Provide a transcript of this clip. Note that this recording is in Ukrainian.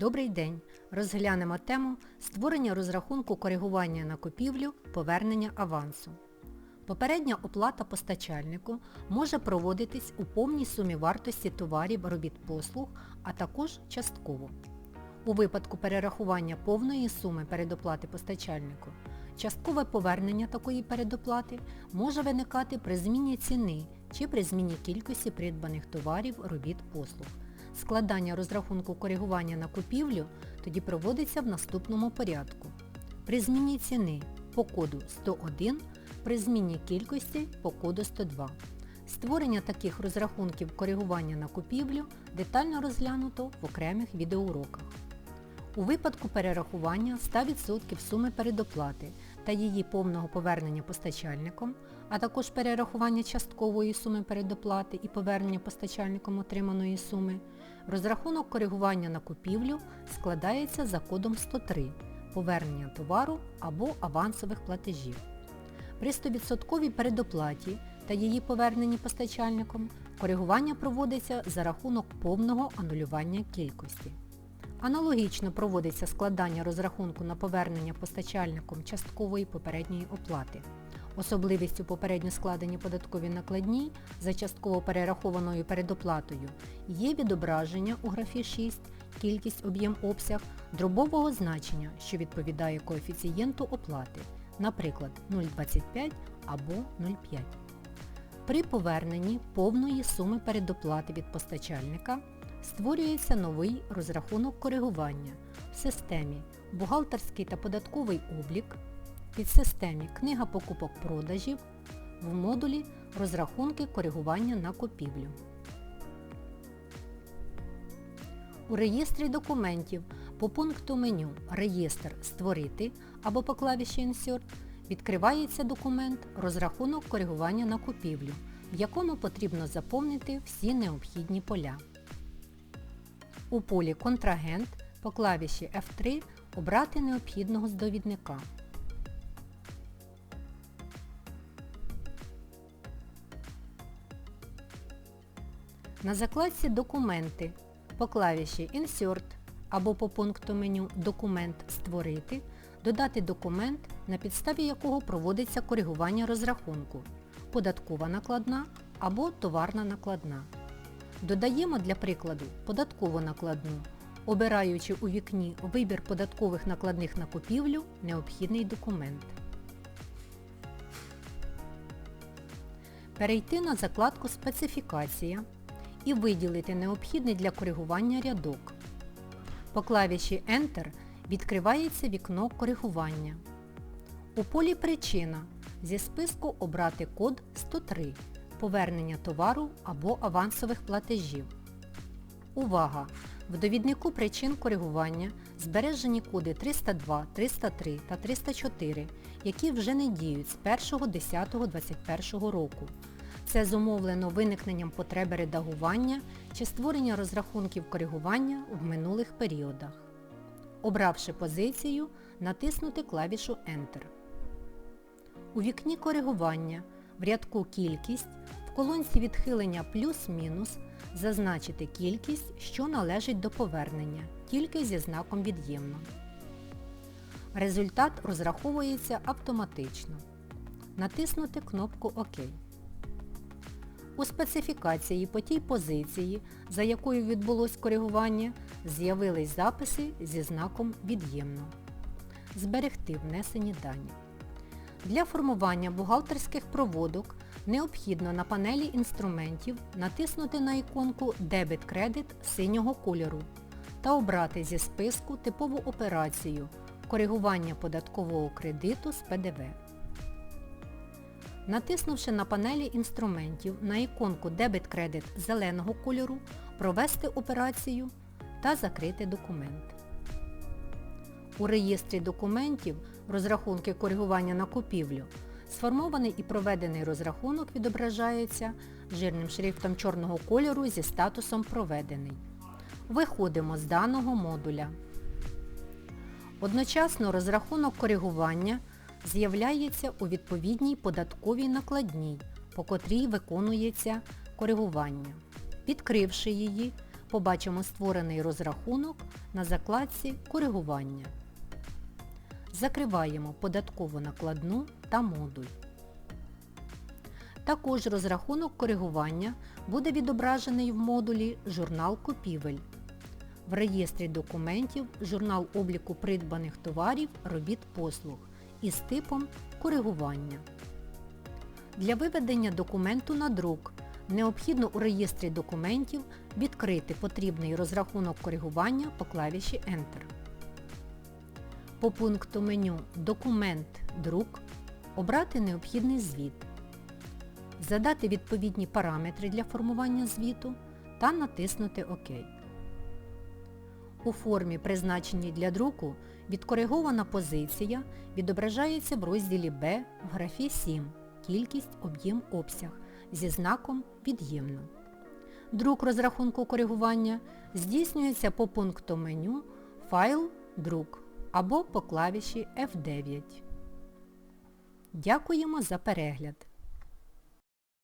Добрий день! Розглянемо тему створення розрахунку коригування на купівлю, повернення авансу. Попередня оплата постачальнику може проводитись у повній сумі вартості товарів, робіт послуг, а також частково. У випадку перерахування повної суми передоплати постачальнику, часткове повернення такої передоплати може виникати при зміні ціни чи при зміні кількості придбаних товарів, робіт послуг. Складання розрахунку коригування на купівлю тоді проводиться в наступному порядку. При зміні ціни по коду 101, при зміні кількості по коду 102. Створення таких розрахунків коригування на купівлю детально розглянуто в окремих відеоуроках. У випадку перерахування 100% суми передоплати та її повного повернення постачальником, а також перерахування часткової суми передоплати і повернення постачальником отриманої суми, розрахунок коригування на купівлю складається за кодом 103 повернення товару або авансових платежів. При 100% передоплаті та її поверненні постачальником коригування проводиться за рахунок повного анулювання кількості. Аналогічно проводиться складання розрахунку на повернення постачальником часткової попередньої оплати. Особливістю попередньо складені податкові накладні за частково перерахованою передоплатою є відображення у графі 6 кількість об'єм обсяг дробового значення, що відповідає коефіцієнту оплати, наприклад 0,25 або 0,5. При поверненні повної суми передоплати від постачальника створюється новий розрахунок коригування в системі Бухгалтерський та податковий облік, підсистемі Книга покупок-продажів в модулі Розрахунки коригування на купівлю. У реєстрі документів по пункту меню Реєстр Створити або по клавіші Insert відкривається документ Розрахунок коригування на купівлю, в якому потрібно заповнити всі необхідні поля. У полі Контрагент по клавіші F3 обрати необхідного з довідника. На закладці Документи по клавіші Insert або по пункту меню Документ Створити додати документ, на підставі якого проводиться коригування розрахунку, податкова накладна або товарна накладна. Додаємо для прикладу податкову накладну, обираючи у вікні Вибір податкових накладних на купівлю необхідний документ. Перейти на закладку Специфікація і виділити необхідний для коригування рядок. По клавіші Enter відкривається вікно коригування. У полі Причина зі списку обрати код 103 повернення товару або авансових платежів. Увага! В довіднику причин коригування збережені коди 302, 303 та 304, які вже не діють з 1.10.21 року. Це зумовлено виникненням потреби редагування чи створення розрахунків коригування в минулих періодах. Обравши позицію, натиснути клавішу Enter. У вікні коригування в рядку Кількість в колонці відхилення плюс-мінус зазначити кількість, що належить до повернення, тільки зі знаком від'ємно. Результат розраховується автоматично. Натиснути кнопку ОК. У специфікації по тій позиції, за якою відбулось коригування, з'явились записи зі знаком від'ємно. Зберегти внесені дані. Для формування бухгалтерських проводок необхідно на панелі інструментів натиснути на іконку Дебет-кредит синього кольору та обрати зі списку типову операцію коригування податкового кредиту з ПДВ. Натиснувши на панелі інструментів на іконку Дебет-кредит зеленого кольору, провести операцію та закрити документ. У реєстрі документів розрахунки коригування на купівлю сформований і проведений розрахунок відображається жирним шрифтом чорного кольору зі статусом Проведений. Виходимо з даного модуля. Одночасно розрахунок коригування з'являється у відповідній податковій накладній, по котрій виконується коригування. Відкривши її, побачимо створений розрахунок на закладці Коригування. Закриваємо податкову накладну та модуль. Також розрахунок коригування буде відображений в модулі Журнал купівель. В реєстрі документів журнал обліку придбаних товарів, робіт послуг із типом коригування. Для виведення документу на друк необхідно у реєстрі документів відкрити потрібний розрахунок коригування по клавіші Enter. По пункту меню Документ Друк обрати необхідний звіт, задати відповідні параметри для формування звіту та натиснути ОК. У формі, призначеній для друку, відкоригована позиція відображається в розділі Б в графі 7 Кількість, об'єм, обсяг зі знаком Від'ємно. Друк розрахунку коригування здійснюється по пункту меню Файл Друк або по клавіші F9. Дякуємо за перегляд!